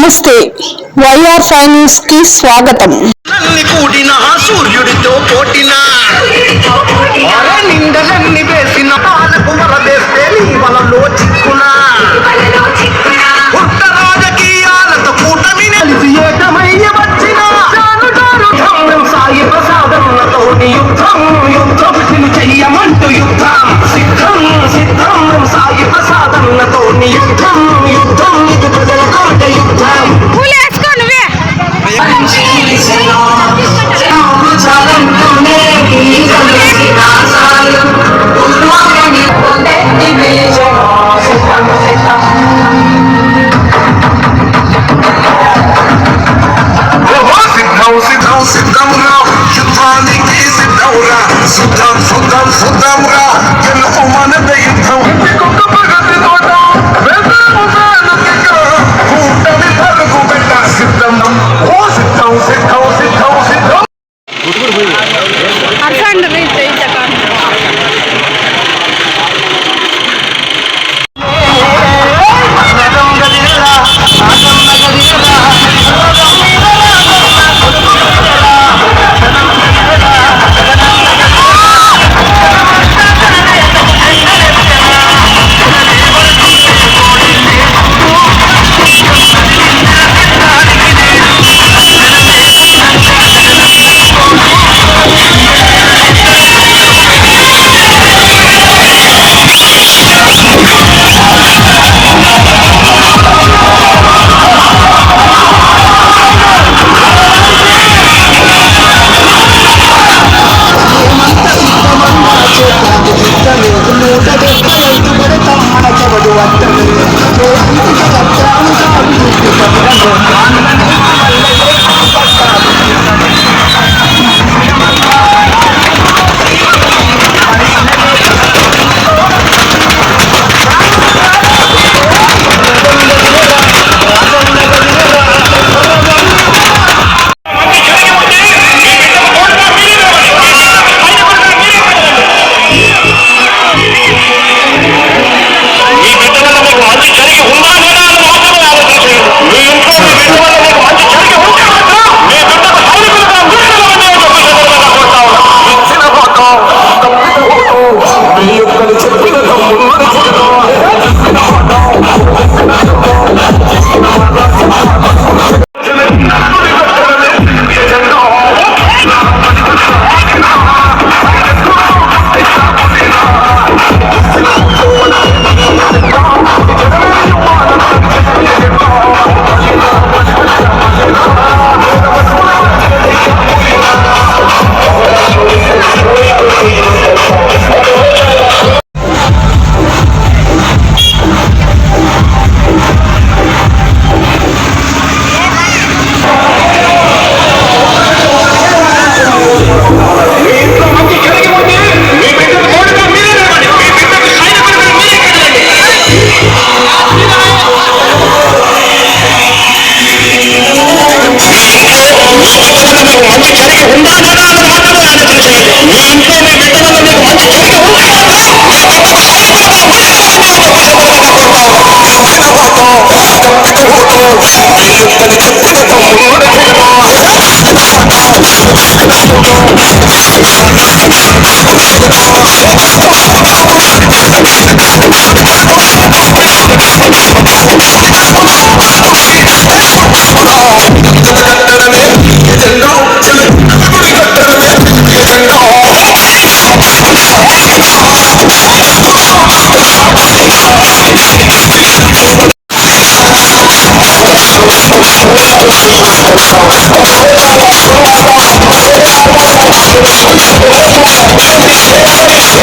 నమస్తే. వైఆర్ ఫైనాన్స్కి స్వాగతం కూడిన సూర్యుడితో పోటిన? సిద్ధం సిద్ధంగా యుద్ధానికి సిద్ధంరా శుద్ధం శుద్ధం శుద్ధంరా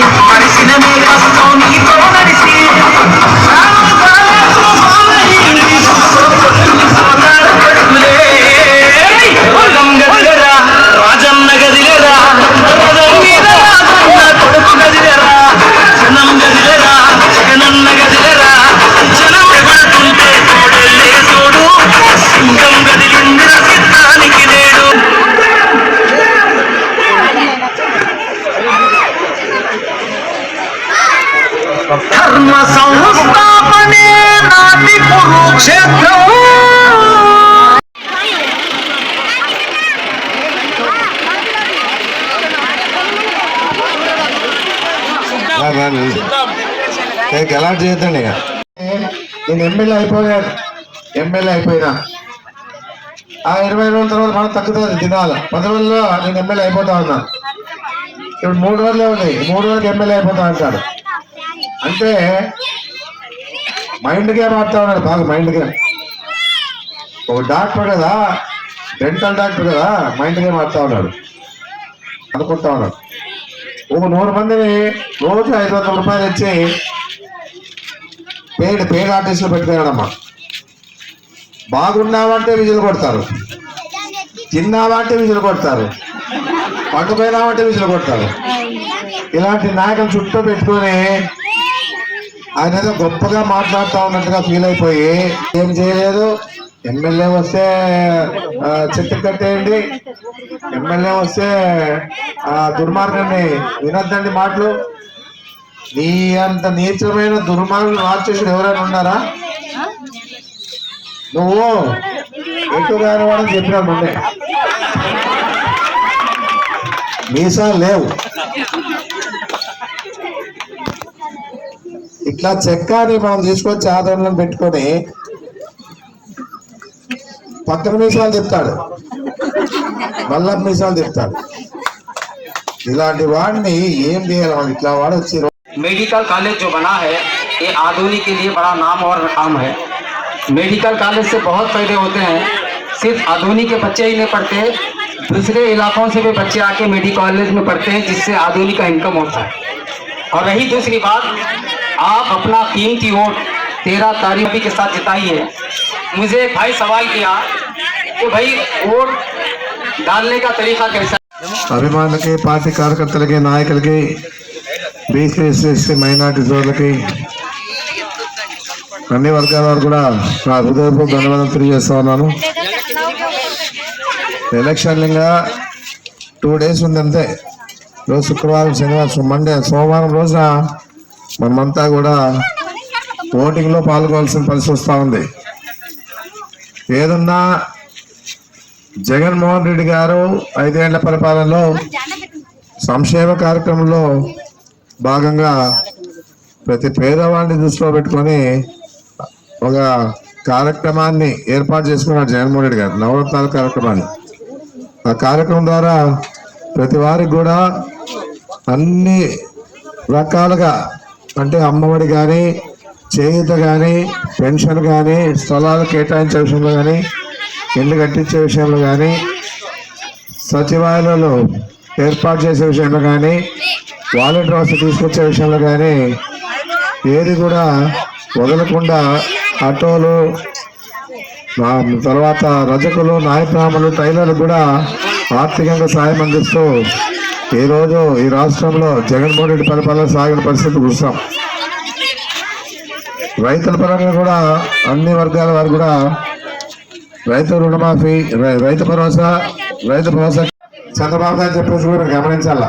మనిషినమే కష్టం నీతో. కురుక్షేత్రం గలాట్ చేయొద్దండి ఇక నేను ఎమ్మెల్యే అయిపోయాను. ఎమ్మెల్యే అయిపోయినా ఆ ఇరవై రోజుల తర్వాత మనం తగ్గుతుంది. దినాలు పది రోజుల్లో నేను ఎమ్మెల్యే అయిపోతా ఉన్నా ఇప్పుడు మూడు రోజులే ఉన్నాయి మూడు రోజులకి ఎమ్మెల్యే అయిపోతా అంటాడు అంటే మైండ్ గేమ్ ఉన్నాడు బాగా మైండ్ గేమ్ ఒక డాక్టర్ కదా డెంటల్ డాక్టర్ కదా మైండ్ గేమ్ ఆడుతా ఉన్నాడు అనుకుంటా ఉన్నాడు ఒక నూరు మందిని రోజు ఐదు వందల రూపాయలు ఇచ్చి పేడ్ పేడ్ ఆర్టిస్టులు పెట్టుకున్నాడమ్మా బాగున్నావంటే విజులు కొడతారు తిన్నావంటే విజులు కొడతారు పండుపోయినావంటే విజులు కొడతారు ఇలాంటి నాయకులు చుట్టూ పెట్టుకొని ఆయన ఏదో గొప్పగా మాట్లాడుతూ ఉన్నట్టుగా ఫీల్ అయిపోయి ఏం చేయలేదు. ఎమ్మెల్యే వస్తే చెట్టు కట్టేయండి. ఎమ్మెల్యే వస్తే దుర్మార్గాన్ని వినొద్దండి మాటలు. నీ అంత నీచమైన దుర్మార్గులు రాక్షసుడు ఎవరైనా ఉన్నారా? నువ్వు ఎటు గాని వాడని చెప్పినాడు ముందే. మీసా లేవు. ఇట్లా చెక్కని మనం తీసుకొచ్చి ఆదరణలో పెట్టుకొని పక్కన మీసాలు చెప్తాడు మళ్ళా మీసాలు చెప్తాడు ఇలాంటి వాడిని ఏం చేయాలి మనం ఇట్లా వాడు వచ్చి मेडिकल कॉलेज जो बना है ये आधुनिक के लिए बड़ा नाम और काम है मेडिकल कॉलेज से बहुत फायदे होते हैं सिर्फ आधुनिक के बच्चे ही नहीं पढ़ते दूसरे इलाकों से भी बच्चे आके मेडिकल कॉलेज में पढ़ते हैं जिससे आधुनिक का इनकम होता है और रही दूसरी बात आप अपना कीमती वोट तेरह तारीख के साथ जिताइए मुझे एक भाई सवाल किया कि भाई वोट डालने का तरीका कैसा है? అభిమానులకి పార్టీ కార్యకర్తలకి నాయకులకి బీసీ ఎస్సీ ఎస్సీ మైనార్టీ సోదరులకి అన్ని వర్గాల వారు కూడా నా హృదయపూర్వక ధన్యవాదాలు తెలియజేస్తా ఉన్నాను ఎలక్షన్ ఇంకా టూ డేస్ ఉంది అంతే రోజు శుక్రవారం శనివారం మండే సోమవారం రోజున మనమంతా కూడా ఓటింగ్లో పాల్గొవలసిన పరిస్థితి వస్తూ ఉంది. ఏదన్నా జగన్మోహన్ రెడ్డి గారు ఐదేళ్ళ పరిపాలనలో సంక్షేమ కార్యక్రమంలో భాగంగా ప్రతి పేదవాడిని దృష్టిలో పెట్టుకొని ఒక కార్యక్రమాన్ని ఏర్పాటు చేసుకున్నారు జగన్మోహన్ రెడ్డి గారు నవరత్నాల కార్యక్రమాన్ని. ఆ కార్యక్రమం ద్వారా ప్రతి వారికి కూడా అన్ని రకాలుగా అంటే అమ్మఒడి కానీ చేయూత కానీ పెన్షన్ కానీ స్థలాలు కేటాయించే విషయంలో కానీ ఇల్లు కట్టించే విషయంలో కానీ సచివాలయాలలో ఏర్పాటు చేసే విషయంలో కానీ వాలెట్ వ్యవస్థ తీసుకొచ్చే విషయంలో కానీ ఏది కూడా వదలకుండా ఆటోలు తర్వాత రజకులు నాయకురాములు టైలర్లు కూడా ఆర్థికంగా సాయం అందిస్తూ ఈరోజు ఈ రాష్ట్రంలో జగన్మోహన్ రెడ్డి పరిపాలన సాగిన పరిస్థితి చూస్తాం. రైతుల పరంగా కూడా అన్ని వర్గాల వారు కూడా రైతు రుణమాఫీ రై- రైతు భరోసా రైతు భరోసా చంద్రబాబు గారు చెప్పేసి కూడా గమనించాల?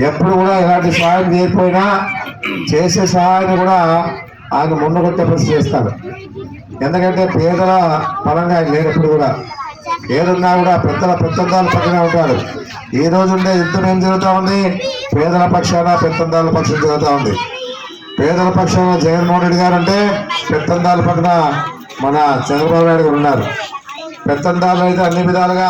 ఎప్పుడు కూడా ఇలాంటి సహాయం చేయకపోయినా చేసే సహాయాన్ని కూడా ఆయన ముందుకొట్టే పరిస్థితి చేస్తారు ఎందుకంటే పేదల పరంగా ఆయన లేనప్పుడు కూడా. ఏదున్నా కూడా పెద్దల పెత్తందాల పక్కనే ఉంటారు. ఈ రోజు ఉండే యుద్ధం ఏం జరుగుతూ ఉంది? పేదల పక్షాన పెత్తందాల పక్షం జరుగుతూ ఉంది. పేదల పక్షాన జగన్మోహన్ రెడ్డి గారు అంటే పెత్తందాల పక్కన మన చంద్రబాబు నాయుడు గారు ఉన్నారు. పెత్తందాలు అయితే అన్ని విధాలుగా